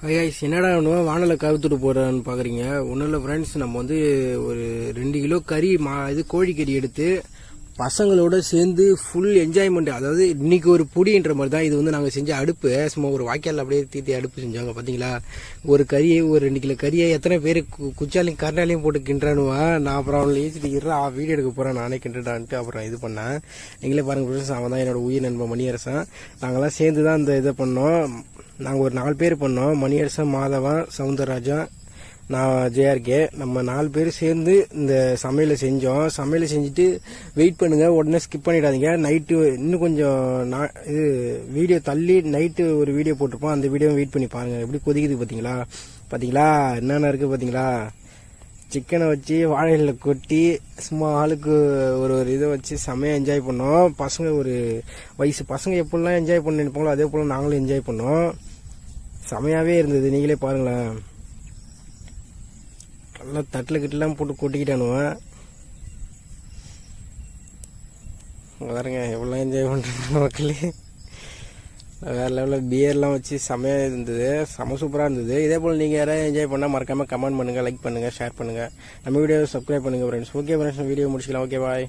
ஐயாஸ் என்னடா ஒன்று வானலை கவுத்துட்டு போகிறான்னு பார்க்குறீங்க ஒன்றும் இல்லை ஃப்ரெண்ட்ஸ் நம்ம வந்து ஒரு ரெண்டு கிலோ கறி மா இது கோழிக்கறி எடுத்து பசங்களோட சேர்ந்து ஃபுல் என்ஜாய்மெண்ட் அதாவது இன்னைக்கு ஒரு புடின்ற மாதிரி தான் இது வந்து நாங்கள் செஞ்ச அடுப்பு. சும்மா ஒரு வாய்க்கால் அப்படியே தீத்தி அடுப்பு செஞ்சாங்க பார்த்தீங்களா ஒரு கறியை ஒரு ரெண்டு கிலோ கறியை எத்தனை பேர் கு- குச்சாலையும் கருணாலையும் போட்டு கிண்டுறானுவா? நான் அப்புறம் அவனை ஏற்றிட்டு இருறா வீடியோ எடுக்க போகிறேன் நானே கிண்டுடான்ட்டு அப்புறம் இது பண்ணேன். நீங்களே பாருங்க அவன் தான் என்னோட உயிர் நண்பன் மணியரசன். நாங்களாம் சேர்ந்து தான் இந்த இதை பண்ணோம். நாங்கள் ஒரு நாலு பேர் பண்ணோம். மணியரசன் மாதவன் சவுந்தரராஜன் நான் ஜேஆர்கே நம்ம நாலு பேர் சேர்ந்து இந்த சமையலை செஞ்சோம். சமையலை செஞ்சுட்டு வெயிட் பண்ணுங்கள் உடனே ஸ்கிப் பண்ணிடாதீங்க. நைட்டு இன்னும் கொஞ்சம் நான் இது வீடியோ தள்ளி நைட்டு ஒரு வீடியோ போட்டிருப்போம். அந்த வீடியோ வெயிட் பண்ணி பாருங்கள் எப்படி கொதிக்குது பார்த்தீங்களா பார்த்தீங்களா என்னென்ன இருக்குது பார்த்தீங்களா சிக்கனை வச்சு வாழையில் கொட்டி சும்மா ஆளுக்கு ஒரு ஒரு இதை வச்சு செம்மையாக என்ஜாய் பண்ணோம். பசங்க ஒரு வயசு பசங்க எப்படிலாம் என்ஜாய் பண்ண நினைப்பாங்களோ அதே போல் நாங்களும் என்ஜாய் பண்ணோம். செமையாகவே இருந்தது. நீங்களே பாருங்களேன். நல்லா தட்டில் கிட்டலாம் போட்டு கொட்டிக்கிட்டானுவன் பாருங்க எவ்வளோ என்ஜாய் பண்ணுறேன் மக்களே. வேறு லெவலில் பியர்லாம் வச்சு செமையாக இருந்தது செம சூப்பராக இருந்தது. இதே போல் நீங்கள் யாராவது என்ஜாய் பண்ணால் மறக்காமல் கமெண்ட் பண்ணுங்கள் லைக் பண்ணுங்கள் ஷேர் பண்ணுங்கள் நம்ம வீடியோ சப்ஸ்கிரைப் பண்ணுங்கள் friends okay friends video முடிச்சிக்கலாம். Okay bye